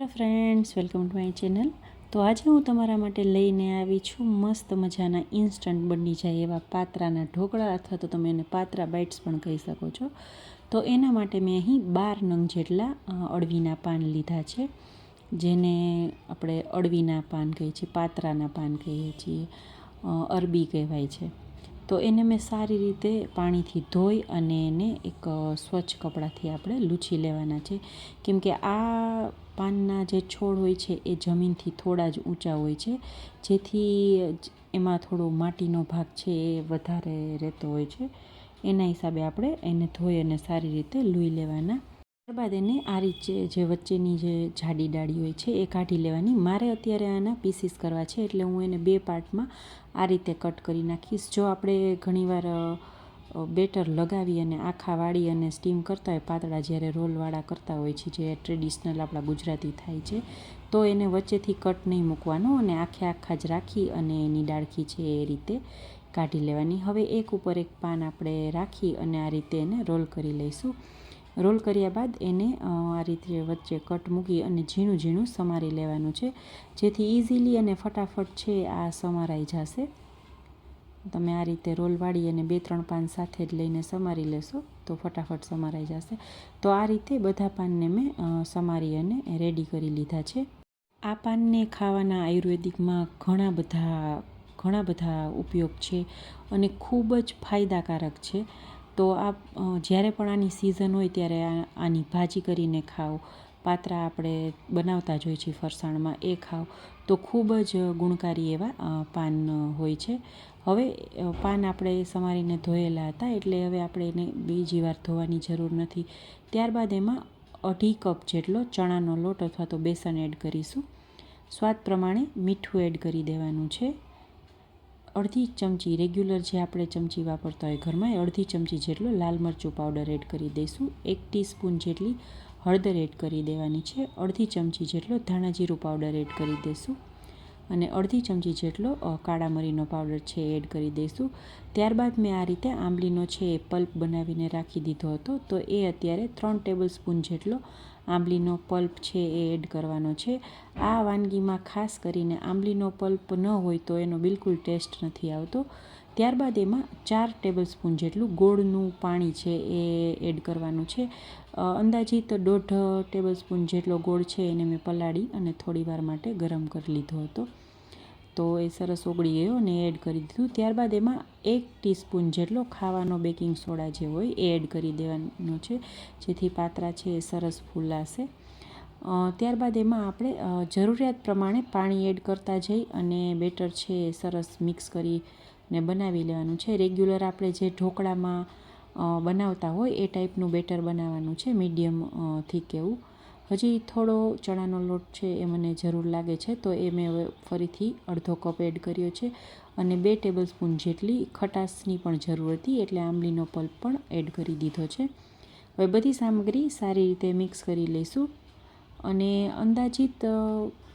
Friends welcome to my channel તો આજે હું તમારા માટે લઈને આવી છું મસ્ત મજાના ઇન્સ્ટન્ટ બની જાય એવા પાત્રાના ઢોકળા, અથવા તો તમે એને પાત્રા બાઇટ્સ પણ કહી શકો છો. તો એના માટે મેં અહીં બાર નંગ જેટલા અળવીના પાન લીધા છે, જેને આપણે અળવીના પાન કહીએ છીએ, પાત્રાના પાન કહીએ છીએ અરબી કહેવાય છે. તો એને મેં સારી રીતે પાણીથી ધોઈ અને એને એક સ્વચ્છ કપડાથી આપણે લૂછી લેવાના છે. કેમકે આ પાનના જે છોડ હોય છે, એ જમીનથી થોડા જ ઊંચા હોય છે, જેથી એમાં થોડો માટીનો ભાગ છે એ વધારે રહેતો હોય છે. એના હિસાબે આપણે એને ધોઈ અને સારી રીતે લૂઈ લેવાના ત્યારબાદ એને આ રીતે જે વચ્ચેની જે જાડી ડાળી હોય છે, એ કાઢી લેવાની. મારે અત્યારે આના પીસીસ કરવા છે, એટલે હું એને બે પાર્ટમાં આ રીતે કટ કરી નાખીશ. જો આપણે ઘણીવાર બેટર લગાવી અને આખા વાળી અને સ્ટીમ કરતા હોય, પાતળા જ્યારે રોલવાળા કરતા હોય છે, જે ટ્રેડિશનલ આપણા ગુજરાતી થાય છે, તો એને વચ્ચેથી કટ નહીં મૂકવાનો અને આખે આખા જ રાખી અને એની ડાળખી છે એ રીતે કાઢી લેવાની. હવે એક ઉપર એક પાન આપણે રાખી અને આ રીતે એને રોલ કરી લઈશું. રોલ કર્યા બાદ એને આ રીતે વચ્ચે કટ મૂકી અને ઝીણું ઝીણું સમારી લેવાનું છે. જેથી ઇઝીલી અને ફટાફટ છે આ સમારાઈ જશે. તમે આ રીતે રોલ વાળી અને બે ત્રણ પાન સાથે જ લઈને સમારી લેશો તો ફટાફટ સમારાઈ જશે. તો આ રીતે બધા પાનને મેં સમારી અને રેડી કરી લીધા છે. આ પાનને ખાવાના આયુર્વેદિકમાં ઘણા બધા ઘણા બધા ઉપયોગ છે અને ખૂબ જ ફાયદાકારક છે. તો આ જ્યારે પણ આની સિઝન હોય ત્યારે આ, આની ભાજી કરીને ખાઓ પાત્રા આપણે બનાવતા જ હોઈએ છીએ ફરસાણમાં, એ ખાઓ તો ખૂબ જ ગુણકારી એવા પાન હોય છે. હવે પાન આપણે સમારીને ધોયેલા હતા એટલે હવે આપણે એને બીજી વાર ધોવાની જરૂર નથી. ત્યારબાદ એમાં અઢી કપ જેટલો ચણાનો લોટ અથવા તો બેસન એડ કરીશું. સ્વાદ પ્રમાણે મીઠું એડ કરી દેવાનું છે. અડધી ચમચી રેગ્યુલર જે આપણે ચમચી વાપરતા હોય ઘરમાં એ અડધી ચમચી જેટલો લાલ મરચું પાવડર એડ કરી દઈશું. એક ટીસ્પૂન જેટલી હળદર એડ કરી દેવાની છે. અડધી ચમચી જેટલો ધાણા જીરું પાવડર એડ કરી દઈશું. અને અડધી ચમચી જેટલો કાળા મરીનો પાવડર છે એડ કરી દઈશું. ત્યારબાદ મેં આ રીતે આંબલીનો છે એ પલ્પ બનાવીને રાખી દીધો હતો. તો એ અત્યારે ત્રણ ટેબલ સ્પૂન જેટલો આંબલીનો પલ્પ છે એ એડ કરવાનો છે. આ વાનગીમાં ખાસ કરીને આંબલીનો પલ્પ ન હોય તો એનો બિલકુલ ટેસ્ટ નથી આવતો. ત્યારબાદ એમાં ચાર ટેબલ સ્પૂન જેટલું ગોળનું પાણી છે એ એડ કરવાનું છે. અંદાજિત દોઢ ટેબલ સ્પૂન જેટલો ગોળ છે એને મેં પલાળી અને થોડી વાર માટે ગરમ કરી લીધો હતો. તો એ સરસ ઓગળી ગયો અને એડ કરી દીધું. ત્યારબાદ એમાં એક ટીસ્પૂન જેટલો ખાવાનો બેકિંગ સોડા જે હોય એ એડ કરી દેવાનો છે, જેથી પાત્રા છે એ સરસ ફૂલાશે. ત્યારબાદ એમાં આપણે જરૂરિયાત પ્રમાણે પાણી એડ કરતા જઈ અને બેટર છે એ સરસ મિક્સ કરીને બનાવી લેવાનું છે. રેગ્યુલર આપણે જે ઢોકળામાં બનાવતા હોય એ ટાઈપનું બેટર બનાવવાનું છે મીડિયમ થીક એવું. હજી થોડો ચણાનો લોટ છે એ મને જરૂર લાગે છે, તો એ મેં હવે ફરીથી અડધો કપ એડ કર્યો છે અને બે ટેબલ સ્પૂન જેટલી ખટાશની પણ જરૂર હતી, એટલે આંબલીનો પલ્પ પણ એડ કરી દીધો છે. હવે બધી સામગ્રી સારી રીતે મિક્સ કરી લઈશું. અને અંદાજિત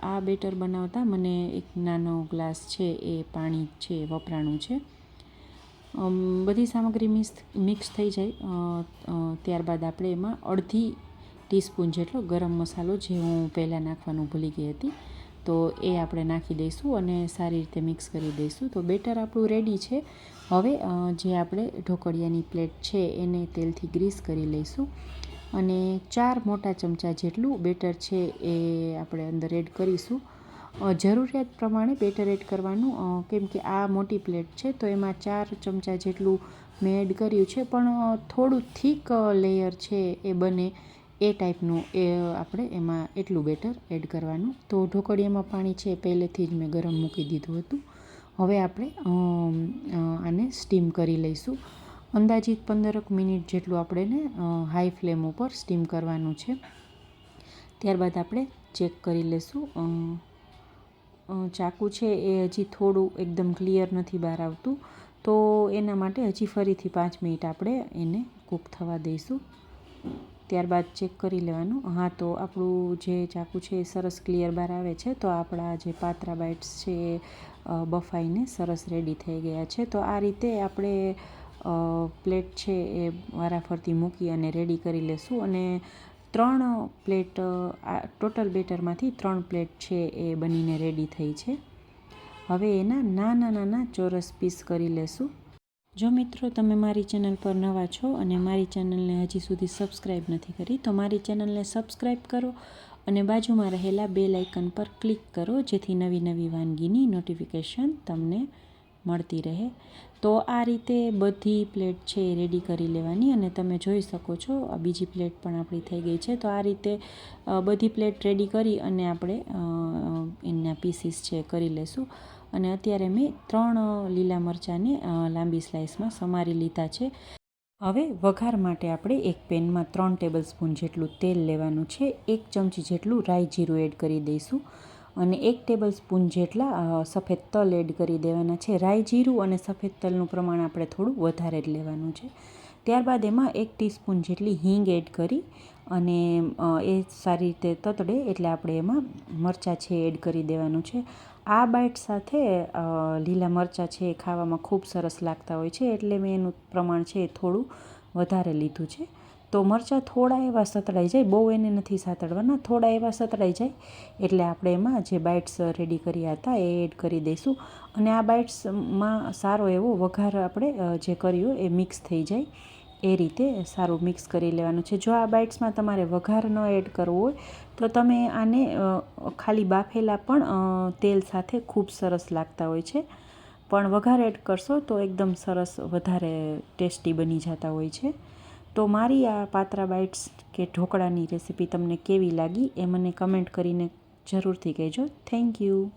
આ બેટર બનાવતા મને એક નાનો ગ્લાસ છે, એ પાણી છે, વપરાણું છે. બધી સામગ્રી મિક્સ મિક્સ થઈ જાય. ત્યારબાદ આપણે એમાં અડધી ટીસ્પૂન જેટલો ગરમ મસાલો જે હું પહેલાં નાખવાનું ભૂલી ગઈ હતી, તો એ આપણે નાખી દઈશું અને સારી રીતે મિક્સ કરી દઈશું. તો બેટર આપણું રેડી છે. હવે જે આપણે ઢોકળિયાની પ્લેટ છે, એને તેલથી ગ્રીસ કરી લઈશું. અને ચાર મોટા ચમચા જેટલું બેટર છે એ આપણે અંદર એડ કરીશું. જરૂરિયાત પ્રમાણે બેટર એડ કરવાનું. કેમ કે આ મોટી પ્લેટ છે, તો એમાં ચાર ચમચા જેટલું મેં એડ કર્યું છે, પણ થોડું થીક લેયર છે એ બને એ ટાઈપનું. એ આપણે એમાં એટલું બેટર એડ કરવાનું. તો ઢોકળીયામાં પાણી છે, પહેલેથી જ મેં ગરમ મૂકી દીધું હતું. હવે આપણે આને સ્ટીમ કરી લઈશું. અંદાજિત પંદરક મિનિટ જેટલું આપણે ને હાઈ ફ્લેમ ઉપર સ્ટીમ કરવાનું છે. ત્યારબાદ આપણે ચેક કરી લઈશું ચાકુ છે એ હજી થોડું એકદમ ક્લિયર નથી બહાર આવતું. તો એના માટે હજી ફરીથી પાંચ મિનિટ આપણે એને કૂક થવા દઈશું. ત્યારબાદ ચેક કરી લેવાનું. હા, તો આપણું જે ચાકુ છે એ સરસ ક્લિયર બહાર આવે છે. તો આપણા જે પાત્રા બાઇટ્સ છે એ બફાઈને સરસ રેડી થઈ ગયા છે. તો આ રીતે આપણે પ્લેટ છે એ વારાફરતી મૂકી અને રેડી કરી લેશું અને ત્રણ પ્લેટ આ ટોટલ બેટરમાંથી ત્રણ પ્લેટ છે એ બનીને રેડી થઈ છે. હવે એના નાના નાના ચોરસ પીસ કરી લેશું. જો મિત્રો તમે મારી ચેનલ પર નવા છો અને મારી ચેનલને હજી સુધી સબસ્ક્રાઈબ નથી કરી, તો મારી ચેનલને સબસ્ક્રાઈબ કરો અને બાજુમાં રહેલા બે લાઇકન પર ક્લિક કરો, જેથી નવી નવી વાનગીની નોટિફિકેશન તમને મળતી રહે. તો આ રીતે બધી પ્લેટ છે એ રેડી કરી લેવાની અને તમે જોઈ શકો છો, આ બીજી પ્લેટ પણ આપણી થઈ ગઈ છે. તો આ રીતે બધી પ્લેટ રેડી કરી અને આપણે એના પીસીસ છે કરી લેશું. અને અત્યારે મેં ત્રણ લીલા મરચાંને લાંબી સ્લાઇસમાં સમારી લીધા છે. હવે વઘાર માટે આપણે એક પેનમાં ત્રણ ટેબલ સ્પૂન જેટલું તેલ લેવાનું છે. એક ચમચી જેટલું રાઈ જીરું એડ કરી દઈશું. અને એક ટેબલ સ્પૂન જેટલા સફેદ તલ એડ કરી દેવાના છે. રાઈ જીરું અને સફેદ તલનું પ્રમાણ આપણે થોડું વધારે જ લેવાનું છે. ત્યારબાદ એમાં એક ટીસ્પૂન જેટલી હિંગ એડ કરી અને એ સારી રીતે તતડે એટલે આપણે એમાં મરચાં છે એડ કરી દેવાનું છે. આ બાઈટ સાથે લીલા મરચાં છે એ ખાવામાં ખૂબ સરસ લાગતા હોય છે એટલે મેં એનું પ્રમાણ છે એ થોડું વધારે લીધું છે. તો મરચાં થોડા એવા સતળાઈ જાય, બહુ એને નથી સાતળવાના, થોડા એવા સતળાઈ જાય. એટલે આપણે એમાં જે બાઇટ્સ રેડી કર્યા હતા એ એડ કરી દઈશું. અને આ બાઇટ્સમાં સારો એવો વઘાર આપણે જે કર્યો એ મિક્સ થઈ જાય. એ રીતે સારું મિક્સ કરી લેવાનું છે. જો આ બાઇટ્સમાં તમારે વઘાર ન એડ કરવો હોય, તો તમે આને ખાલી બાફેલા પણ તેલ સાથે ખૂબ સરસ લાગતા હોય છે. પણ વઘાર એડ કરશો તો એકદમ સરસ વધારે ટેસ્ટી બની જતા હોય છે. તો મારી આ પાત્રા બાઇટ્સ કે ઢોકળાની રેસીપી તમને કેવી લાગી એ મને કમેન્ટ કરીને જરૂરથી કહેજો. Thank you.